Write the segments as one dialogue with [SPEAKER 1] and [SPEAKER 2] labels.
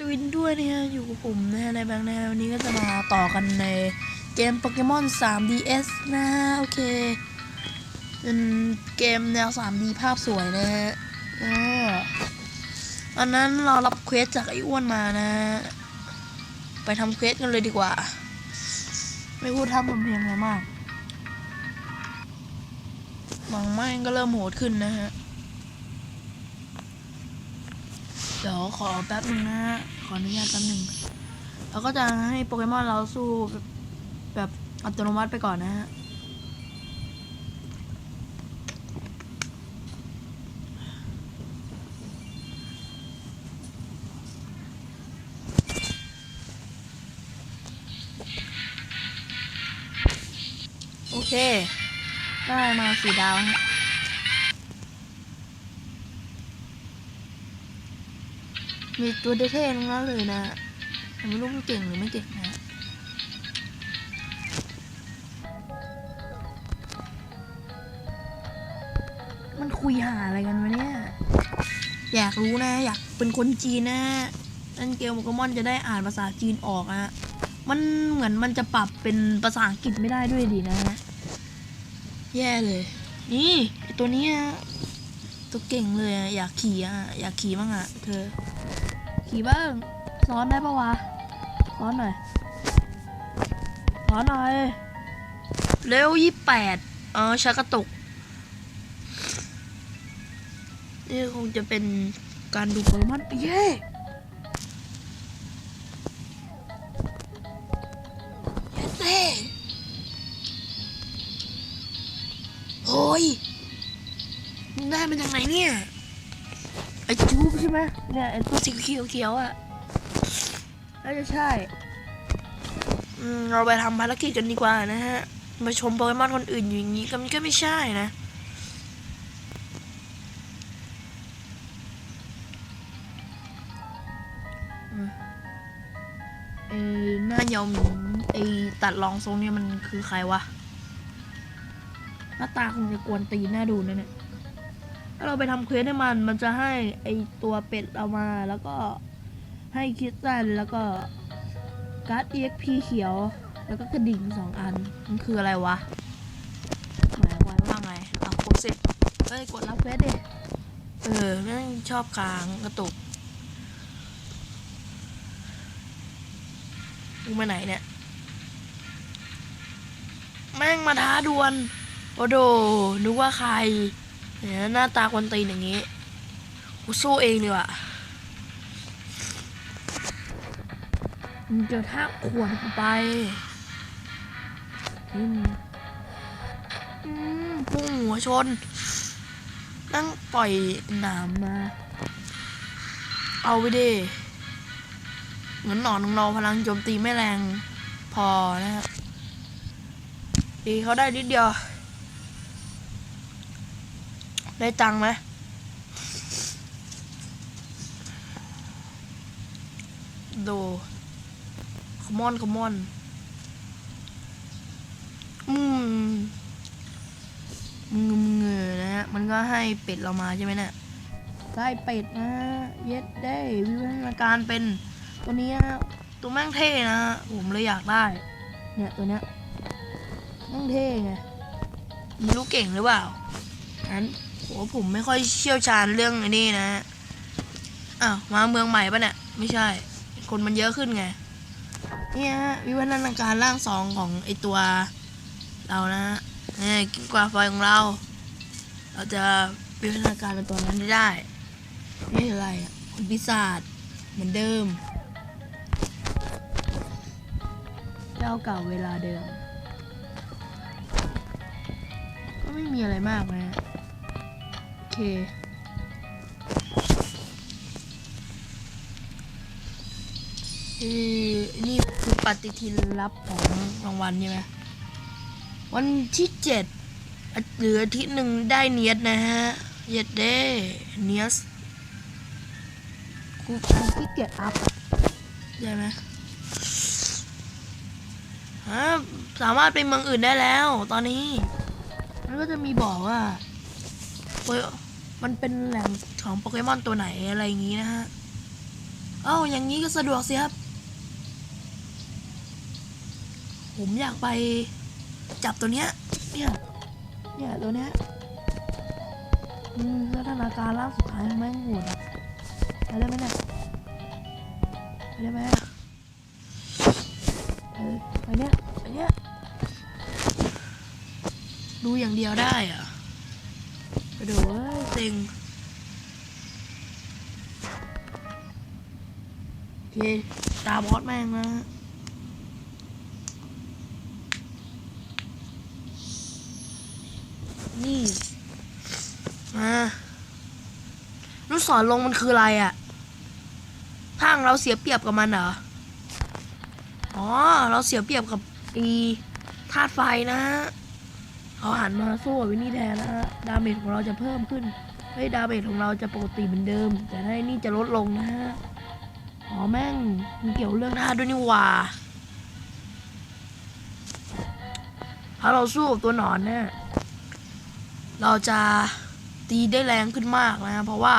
[SPEAKER 1] สวินด้วยนะฮะอยู่กับผมนะฮะในแบงค์นะฮะวันนี้ก็จะมาต่อกันในเกมโปเกมอน 3DS นะฮะโอเคเป็นเกมแนว 3D ภาพสวยนะฮะอันนั้นเรารับเควสจากไอ้อ้วนมานะฮะไปทำเควสกันเลยดีกว่า ไม่พูดทำทำเพลงไรมากบางไม่งก็เริ่มโหดขึ้นนะฮะ เดี๋ยวขอแป๊บหนึ่งนะฮะขออนุญาตแป๊บหนึ่งเราก็จะให้โปเกมอนเราสู้แบบแบบอัตโนมัติไปก่อนนะฮะโอเค ได้มาสีดาวฮะ มีตัวเท่ๆนั้นเลยนะแต่ไม่รู้มันเก่งหรือไม่เก่งนะมันคุยหาอะไรกันวะเนี่ย อยากรู้นะ อยากเป็นคนจีนนะเล่นเกมโปเกมอนจะได้อ่านภาษาจีนออกอะมันเหมือนมันจะปรับเป็นภาษาอังกฤษไม่ได้ด้วยดินะ แย่เลย นี่ตัวนี้ตัวเก่งเลยอยากขี่อะอยากขี่บ้างอะเธอ ขี่บ้างสอนได้ปะวะสอนหน่อยสอนหน่อย เร็วยี่แปดเออชักกระตุก นี่คงจะเป็นการดูโปเกมอนเย้เย้เต้โอ้ยมึงได้มาจากไหนเนี่ย ไอจูบใช่ไหมเนี่ยไอตัวสีเขียวเขียวอะน่าจะใช่อืมเราไปทำภารกิจกันดีกว่านะฮะมาชมโปเกมอนคนอื่นอยู่อย่างนี้ก็มันก็ไม่ใช่นะอืมไอหน้ายอมไอตัดรองทรงเนี่ยมันคือใครวะ หน้าตาคงจะกวนตีนน่าดูนะเนี่ย ถ้าเราไปทำเควสให้มัน มันจะให้ไอตัวเป็ดเรามา แล้วก็ให้คิดตันแล้วก็การ์ด EXP เขียว แล้วก็กระดิ่งสองอัน มันคืออะไรวะหมายความว่าไงอะกดสิเอ้ยกดรับเควสดิ เออแม่งชอบกลางกระตุกมึงไปไหนเนี่ย แม่งมาท้าดวลโอ้โดนึกว่าใคร เนี่ยหน้าตาคนตีนอย่างนี้กูสู้เองดีกว่ามึงจอท่าขวนกูไปอืมอืมพุ่งหัวชน นั่งปล่อยหนามมา เอาไปดิเหมือนหนอนของเราพลังโจมตีไม่แรงพอนะครับตีเขาได้นิดเดียว ได้ตังค์ไหมดูขมอนขมอน อืมมึงเงอนะฮะ มันก็ให้เป็ดเรามาใช่ไหมเนี่ยได้เป็ดนะเย็ดได้วิวัฒนาการเป็นตัวนี้นะตัวแม่งเท่นะฮะผมเลยอยากได้ เนี่ยตัวเนี้ยแม่งเท่ไงไม่รู้เก่งหรือเปล่านั้น โหผมไม่ค่อยเชี่ยวชาญเรื่องไอ้นี่นะอ้าวมาเมืองใหม่ปะเนี่ยไม่ใช่ คนมันเยอะขึ้นไงเนี่ยฮะวิวัฒนาการร่างสองของไอตัวเรานะเนี่ยกินกว่าไฟของเรา เราจะวิวัฒนาการเป็นตัวนั้นได้นี่คืออะไรอะคนพิศาจเหมือนเดิม เจ้าเก่าเวลาเดิม ก็ไม่มีอะไรมากนะ เคคือนี่คือปฏิทินลับของรางวัลใช่ไหมวันที่เจ็ดอะเหลืออาทิตย์หนึ่งได้เนียสนะฮะเย็ดเด้เนียสกูกูขี้เกียจอัพอะได้ไหมฮะสามารถไปเมืองอื่นได้แล้ว ตอนนี้ มันก็จะมีบอกว่าโปเก มันเป็นแหล่งของโปเกมอนตัวไหนอะไรอย่างงี้นะฮะ เอ้าอย่างนี้ก็สะดวกสิครับ ผมอยากไปจับตัวเนี้ย เนี่ย เนี่ยตัวเนี้ย อืมพัฒนาการร่างสุดท้ายแม่งโหดอะไปได้ไหมเนี่ยไปได้ไหมอะไปเนี้ยไปเนี้ย ดูอย่างเดียวได้เหรอะไปดูเว้ย เซ็งโอเคตาบอสแม่งนะนี่มาลูกศรลงมันคืออะไรอะ่ะทางเราเสียเปรียบกับมันเหรอ อ๋อ เราเสียเปรียบกับอีธาตุไฟนะฮะ เราหันมาสู้กับวินนี่แทนนะฮะดาเมจของเราจะเพิ่มขึ้นเฮ้ยดาเมจของเราจะปกติเหมือนเดิม แต่ไอ้นี่จะลดลงนะฮะอ๋อแม่งมันเกี่ยวเรื่องธาตุด้วยนี่ว่าถ้าเราสู้กับตัวหนอนเนี่ยเราจะตีได้แรงขึ้นมากนะเพราะว่า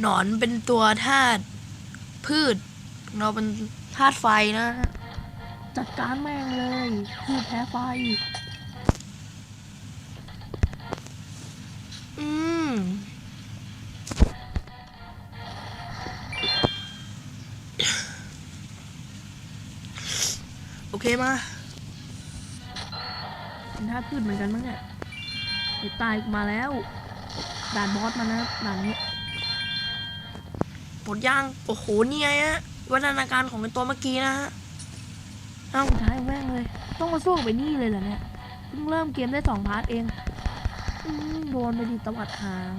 [SPEAKER 1] หนอนเป็นตัวธาตุพืช เราเป็นธาตุไฟนะ จัดการแม่งเลยพืชแพ้ไฟ อืม โอเคมาเป็นท่าพืชเหมือนกันมั้งเนี่ยไอ้ตายมาแล้ว ด่านบอสมานะด่านนี้หมดย่าง โอ้โห นี่ไงฮะวัฒนาการของไอ้ตัวเมื่อกี้นะฮะ เอาวสุดท้ายแม่งเลย ต้องมาสู้ไปนี่เลยเหรอเนี่ยเพิ่งเริ่มเกมได้สองพาร์ทเองโดนไปดิตวัดหาง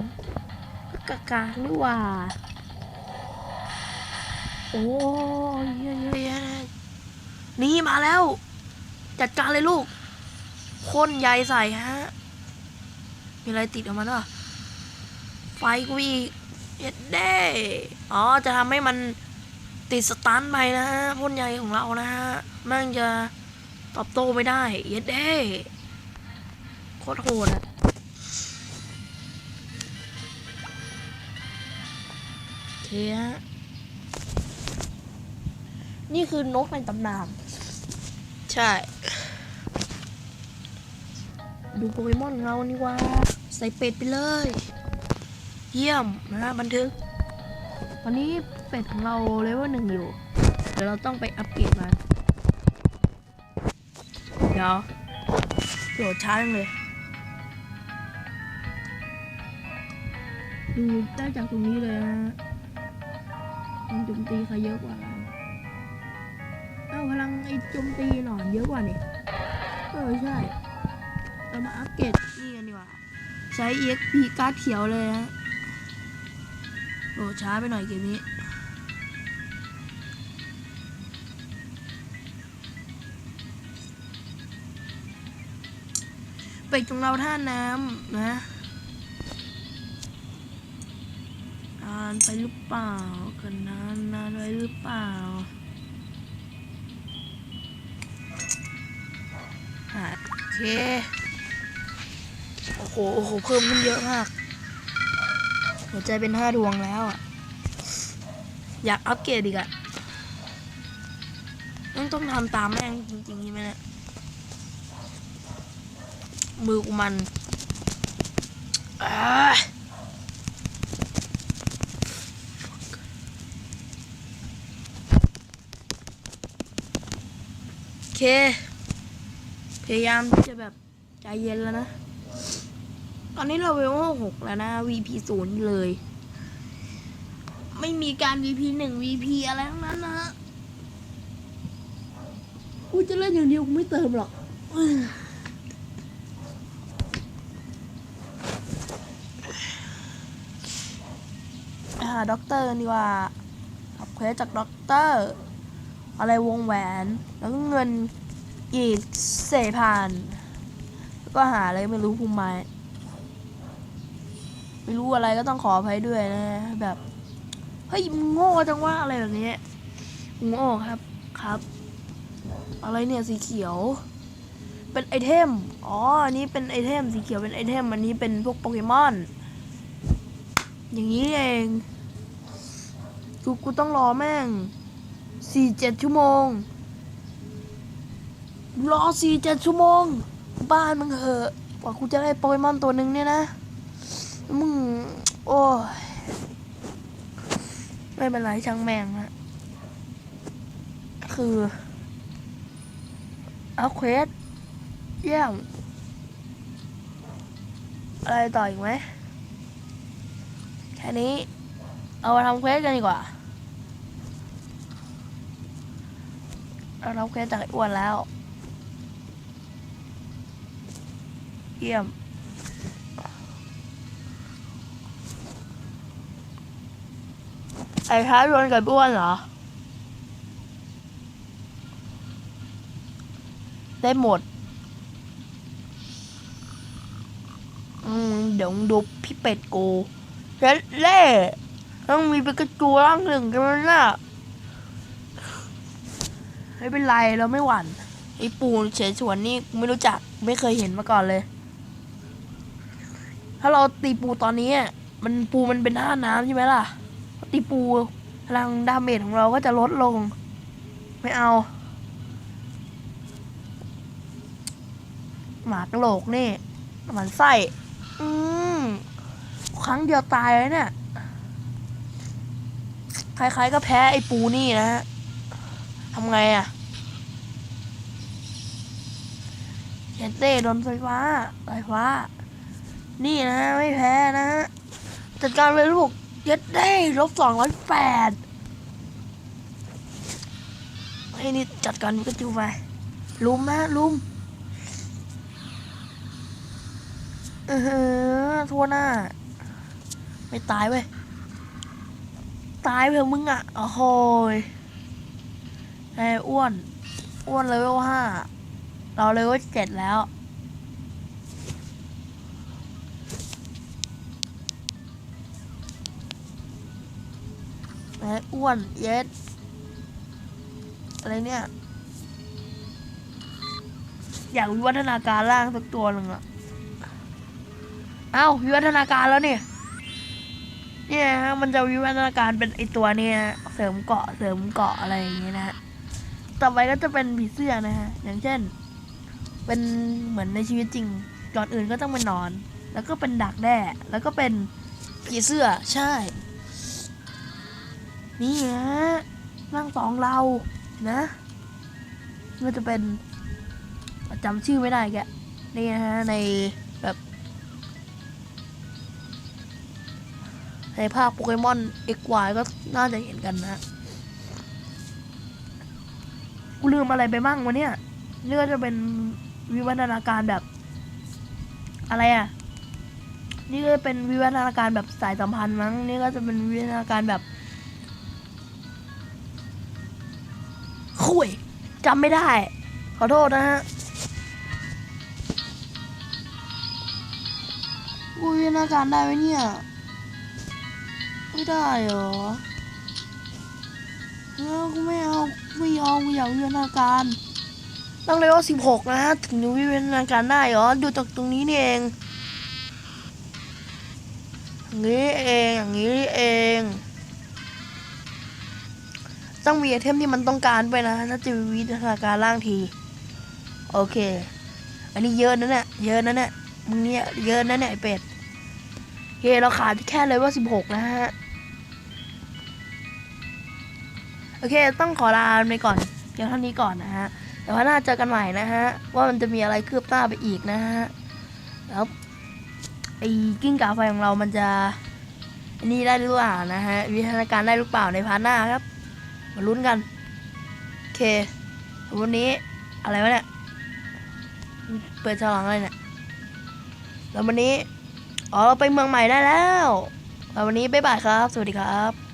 [SPEAKER 1] กะกากนี่ว่า โอ้ยเยอะๆนี่มาแล้ว จัดการเลยลูกพ่นใยใส่ฮะ มีอะไรติดออกมาด้วยไฟกูอีกเย็ดเด้ อ๋อ จะทำให้มัน ติดสตันไปนะฮะพ่นใยของเรานะฮะแม่งจะตอบโต้ไม่ได้ เย็ดเด้โคตรโหดอะโอเคฮะนี่คือนกในตำนาน ใช่ ดูโปเกมอนของเรานี่ว่า ใส่เป็ดไปเลย เยี่ยมนะฮะบันทึกตอนนี้ เป็ดของเราเลเวลหนึ่งอยู่ เดี๋ยวเราต้องไปอัปเกรดมัน เดี๋ยวโหลดช้าจังเลย ดูได้จากตรงนี้เลยนะฮะมันโจมตีใครเยอะกว่า เอ้าพลังไอ้โจมตีหนอนเยอะกว่านี่ เออใช่ เรามาอัปเกรดนี่กันดีกว่า ใช้ EXP การ์ดเขียวเลยฮะโหลดช้าไปหน่อยเกมนี้ เป็ดของเราท่าน้ำนะนานไปหรือเปล่ากันนานนานไปหรือเปล่าโอเคโอ้โหโอ้โหเพิ่มขึ้นเยอะมาก หัวใจเป็นห้าดวงแล้วอะ อยากอัปเกรดอีกอะต้องต้องทำตามแม่งจริงๆใช่ไหมเนี่ย มือกูมันอ่าโอเค พยายามที่จะแบบใจเย็นแล้วนะ ตอนนี้เราเวลหกแล้วนะ VP ศูนย์เลย ไม่มีการ VP หนึ่ง VP อะไรทั้งนั้นนะฮะกูจะเล่นอย่างเดียวกูไม่เติมหรอก หาด็อกเตอร์กันดีกว่าขับเควสจากด็อกเตอร์ อะไรวงแหวน แล้วก็เงินอีกเสพันแล้วก็หาอะไรไม่รู้ภูมิไม้ไม่รู้อะไรก็ต้องขออภัยด้วยนะ แบบ เฮ้ยมึงโง่จังว่าอะไรแบบนี้มึงโง่ครับครับ อะไรเนี่ยสีเขียว เป็นไอเทม อ๋อ อันนี้เป็นไอเทมสีเขียวเป็นไอเทม อันนี้เป็นพวกโปเกมอน อย่างนี้เอง โคือกูต้องรอแม่งสี่เจ็ดชั่วโมง รอสี่เจ็ดชั่วโมง บ้านมึงเหอะกว่ากูจะได้โปเกมอนตัวหนึ่งเนี่ยนะ มึง โอ้ยไม่เป็นไรช่างแม่งนะคือเอาเควสเยี่ยมอะไรต่ออีกไหม แค่นี้ เอามาทำเควสกันดีกว่า เราทำเควสจากไอ้อ้วนแล้ว เยี่ยม ไอ้ท้าชวนกับอ้วนเหรอ ได้หมด อืม เดี๋ยวดูพี่เป็ดกูเล่ ต้องมีเป็นกระจูร่างหนึ่งกันแล้วน่ะไม่เป็นไรเราไม่หวั่นไอ้ปูเฉยสวนนี่ไม่รู้จักไม่เคยเห็นมาก่อนเลย ถ้าเราตีปูตอนนี้มันปูมันเป็นท่าน้ำใช่ไหมล่ะ ตีปูพลังดาเมจของเราก็จะลดลง ไม่เอา หมากระโหลกนี่หมันไส้อืมครั้งเดียวตายเลยเนี่ย ใครๆก็แพ้ไอ้ปูนี่นะฮะทำไงอะ่ะเห็นเต้โดนไฟฟ้าไฟฟ้า นี่นะไม่แพ้นะฮะจัดการเลยลูกเย็ดได้ลบสองร้อยแปดให้นี่จัดการพิกาจูไปลุมนะลุมเออหือทั่วหน้า ไม่ตายเว้ย ตายเพื่อมึงอะโอ้โหยไอ้อ้วน อ้วนเลเวลห้า เราเลเวลเจ็ดแล้ว ไอ้อ้วนเย็ดอะไรเนี่ย อยากวิวัฒนาการร่างสักตัวหนึ่งอะเอ้าวิวัฒนาการแล้วเนี่ย เนี่ยฮะมันจะวิวัฒนาการเป็นไอตัวเนี่ยเสริมเกาะเสริมเกาะอะไรอย่างเงี้ยนะฮะต่อไปก็จะเป็นผีเสื้อนะฮะอย่างเช่น เป็นเหมือนในชีวิตจริงก่อนอื่นก็ต้องเป็นนอน แล้วก็เป็นดักแด้แล้วก็เป็นผีเสื้อใช่ นี่ฮะร่งสองเรานะมันจะเป็นจำชื่อไม่ได้แกนี่ฮะใน ในภาคโปเกมอน XY ก็น่าจะเห็นกันนะกูลืมอะไรไปมั่งวะเนี่ยนี่ก็จะเป็นวิวัฒนาการแบบ อะไรอะ นี่ก็เป็นวิวัฒนาการแบบสายสัมพันธ์มั้ง นี่ก็จะเป็นวิวัฒนาการแบบคุยจำไม่ได้ ขอโทษนะฮะวิวัฒนาการได้ไหมเนี่ย ไม่ได้เหรอเออกูไม่เอาไม่ยอมกูอยากวิวัฒนาการต้องเลเวลสิบหกนะถึงจะวิวัฒนาการได้เหรอดูจากตรงนี้นี่เองอย่างนี้เองอย่างนี้เองต้องมีไอเทมที่มันต้องการไปนะถ้าจะวิวัฒนาการร่างที โอเค อันนี้เยอะนะเนี่ยเยอะนะเนี่ยมึงเนี่ยเยอะนะเนี่ยไอเป็ดโอเคเราขาดแค่เลเวลสิบหกนะฮะ โอเค ต้องขอลาไปก่อนเพียงเท่านี้ก่อนนะฮะแต่ว่าน่าเจอกันใหม่นะฮะ ว่ามันจะมีอะไรคืบหน้าไปอีกนะฮะแล้วไอ้กิ้งก่าไฟของเรามันจะอันนี้ได้หรือเปล่านะฮะวิทยาการได้หรือเปล่าในพาร์ทหน้าครับมาลุ้นกันโอเควันนี้อะไรวะเนี่ยเปิดฉลองอะไรเนี่ยแล้ววันนี้อ๋อเราไปเมืองใหม่ได้แล้วแล้ววันนี้บ๊ายบายครับ สวัสดีครับ